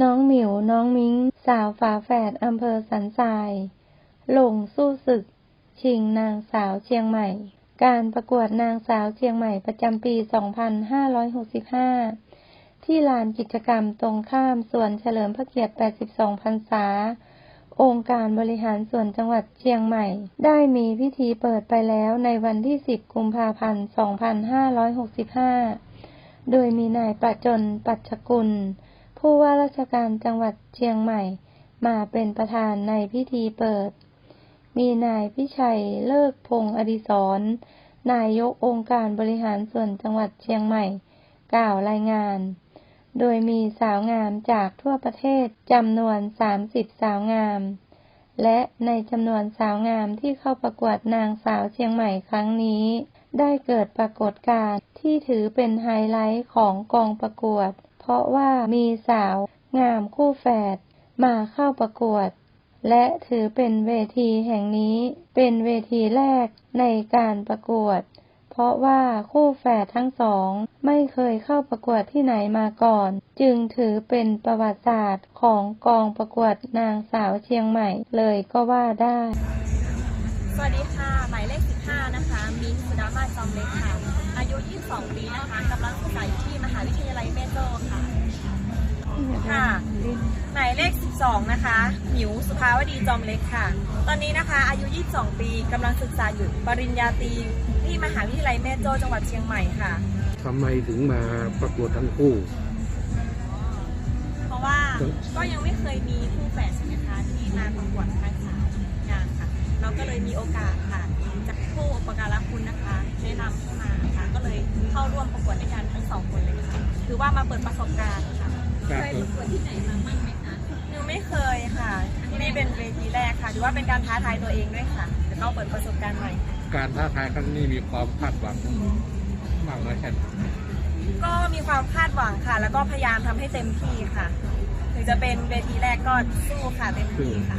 น้องหมิว น้องมิ้ง สาวฝาแฝดอำเภอสันทรายลงสู้ศึก ชิงนางสาวเชียงใหม่ การประกวดนางสาวเชียงใหม่ประจำปี 2565 ที่ลานกิจกรรมตรงข้ามสวนเฉลิมพระเกียรติ 82 พรรษา องค์การบริหารส่วนจังหวัดเชียงใหม่ ได้มีพิธีเปิดไปแล้วในวันที่ 10 กุมภาพันธ์ 2565 โดยมีนายประจนปัจฉกุล ผู้ว่าราชการจังหวัดเชียงใหม่ มาเป็นประธานในพิธีเปิด มีนายพิชัยเลิกพงอดิศรนายกองค์การบริหารส่วนจังหวัดเชียงใหม่ กล่าวรายงาน โดยมีสาวงามจากทั่วประเทศจำนวน 30 สาวงาม และในจำนวนสาวงามที่เข้าประกวดนางสาวเชียงใหม่ครั้งนี้ ได้เกิดปรากฏการณ์ที่ถือเป็นไฮไลท์ของกองประกวด เพราะว่ามีสาวงามคู่แฝดมาเข้าประกวด และถือเป็นเวทีแห่งนี้เป็นเวทีแรกในการประกวด เพราะว่าคู่แฝดทั้งสองไม่เคยเข้าประกวดที่ไหนมาก่อน จึงถือเป็นประวัติศาสตร์ของกองประกวดนางสาวเชียงใหม่เลยก็ว่าได้ สวัสดีค่ะ หมายเลข 15 นะคะ มิ้นท์สุดามาจอมเล็กค่ะ อายุ 22 ปีนะคะกำลังศึกษาอยู่ที่มหาวิทยาลัยแม่โจ้ค่ะ ค่ะ หมายเลข 12 นะคะ หมิว สุภาวดีจอมเล็กค่ะ ตอนนี้นะคะ อายุ 22 ปีกำลังศึกษาอยู่ปริญญาตรีที่มหาวิทยาลัยแม่โจ้จังหวัดเชียงใหม่ค่ะทำไมถึงมาประกวดทั้งคู่ เพราะว่าก็ยังไม่เคยมีคู่แฝดใช่ไหมคะที่มาประกวดทางสาวงานค่ะ เราก็เลยมีโอกาสค่ะจากผู้อุปการะคุณนะคะแนะนำเข้ามาค่ะก็เลยเข้าร่วมประกวดด้วยกันทั้งสองคนเลยค่ะถือว่ามาเปิดประสบการณ์ค่ะครับเคยประกวดที่ไหนมาบ้างไหมคะหนูไม่เคยค่ะที่นี่เป็นเวทีแรกค่ะถือว่าเป็นการท้าทายตัวเองด้วยค่ะจะเข้าเปิดประสบการณ์ใหม่ การท้าทายครั้งนี้มีความคาดหวังมากน้อยแค่ไหนก็มีความคาดหวังค่ะ แล้วก็พยายามทำให้เต็มที่ค่ะ ถึงจะเป็นเวทีแรกก็สู้ค่ะเต็มที่ค่ะ